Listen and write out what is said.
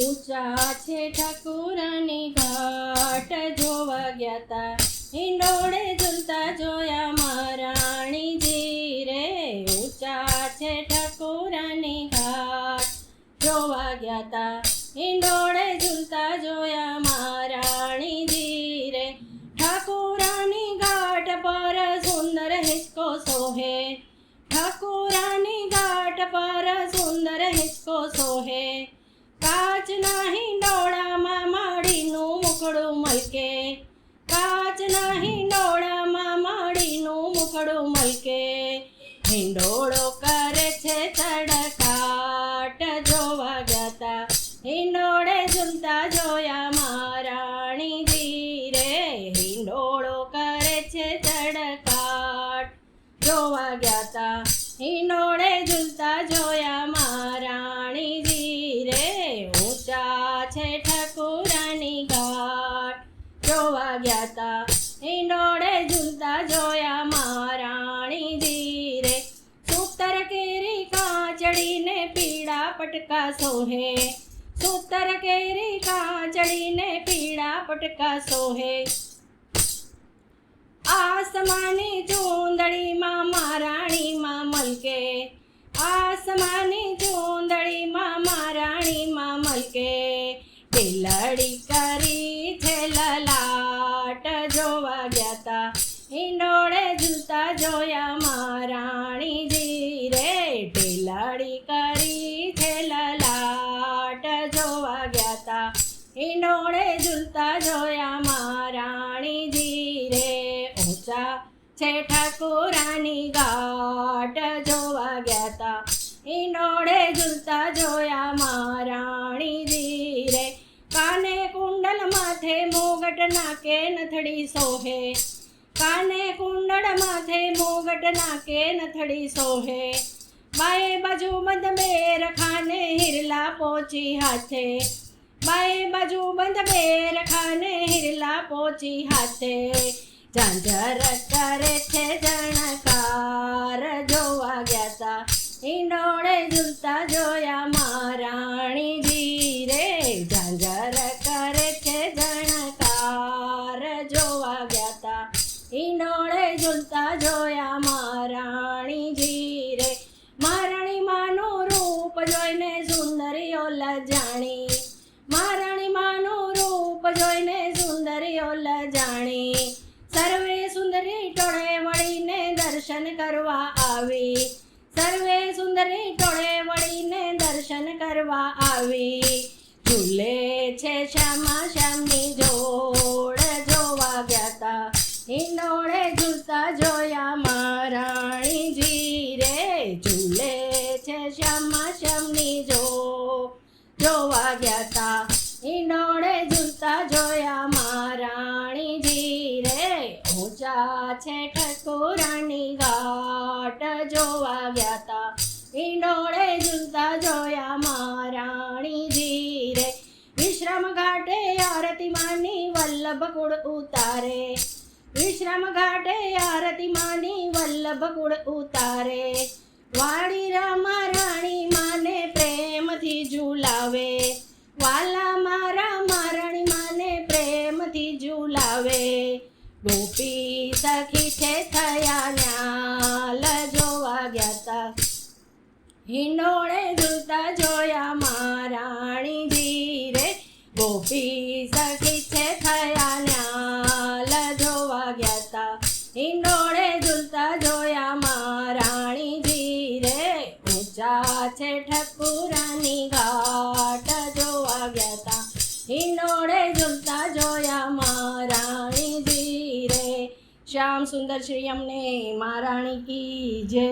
ઊંચા છે ઠાકુરાની ઘાટ જોવા ગયા તા હિંડોળે ઝૂલતા જોયા, મહારાણીજી રે, ઊંચા છે ઠાકુરની ઘાટ જોવા ગયા તા હિંડોળે ઝૂલતા જોયા, મહારાણીજી રે, ઠાકુરાની ઘાટ પર સુંદર હિસકો સોહે. ઠાકુરાની ઘાટ પર સુંદર હિસકો સોહે. હિંડોળો કરે છે તડકાટ જોવા જતા. હિંડોળે ઝૂમતા જોયા મહારાણીજી રે. હિંડોળો કરે છે તડકાટ જોવા ગયા તા હિંડોળે ઝૂલતા જોયા મહારાણીજી રે. ઊંચા છે ઠાકુરાની ઘાટ જોવા ગયા તા પટકા સોહે સૂતર કેરી કાજળીને પીળા પટકા સોહે આસમાની ચૂંદડીમાં મહારાણીમાં મલકે આસમાની ચૂંદડીમાં મહારાણીમાં મલકે બિલાડી કરી છે લલાટ જોવા ગયા તા હિંડોળે જૂતા જોયા મહારાણીજી રે ઢીલાડી કરી હિંડોળે ઝૂલતા જોયા મહારાણીજી રે. ઊંચા છે ઠાકોરાની ગાટ જોવા ગયા તા હિંડોળે ઝૂલતા જોયા મહારાણીજી રે. કાને કુંડલ માથે મોગટ નાકે નથડી સોહે. કાને કુંડળ માથે મોગટ નાકે નથડી સોહે. બાએ બાજુ મધમેર ખાને હિરલા પહોંચી હાથે. બાએ બાજુ બંધ બેર ખાને હિરલા પોચી હાથે. ઝાંઝર કરે છે જણકાર જોવા ગયા તા ઈંડોળે ઝૂલતા જોયા મહારાણીજી રે ઝાંઝર કરે છે જણકાર જોવા ગયા તા ઈંડોળે ઝૂલતા જોયા કરવા આવી. સર્વે સુંદરી ટોળે વળીને દર્શન કરવા આવી. ઝૂલે છે શ્યામા શ્યામની જોડ જોવા ગયા તા. હિંડોળે ઝૂલતા જોયા મહારાણીજી રે. ઝૂલે છે શ્યામા શ્યામની જો જોવા ગયા તા. હિંડોળે ઝૂલતા જોયા મહારાણીજી રે. ઊંચા છે ઠકોરાની ઘાટ જોવા ગયા તા. હિંડોળે ઝૂલતા જોયા મહારાણીજી રે વિશ્રામ ઘાટે આરતી માની વલ્લભ કુળ ઉતારે. વિશ્રામ ઘાટે આરતી માની વલ્લભ કુળ ઉતારે. વાળી રામા રાણી માને પ્રેમથી ઝુલાવે. વાલા મારા મારણી માને પ્રેમથી ઝુલાવે. ગોપી સખી છે હિંડોળે ઝૂલતા જોયા મહારાણીજી રે ગોપી સખી છે થયા ન્યાલ જોવા ગયા તા. હિંડોળે ઝૂલતા જોયા મહારાણીજી રે ઊંચા છે ઠકુરાની ઘાટ જોવા ગયા તા. હિંડોળે ઝૂલતા જોયા મહારાણીજી રે શ્યામ સુંદર શ્રી અમને મહારાણી કી જય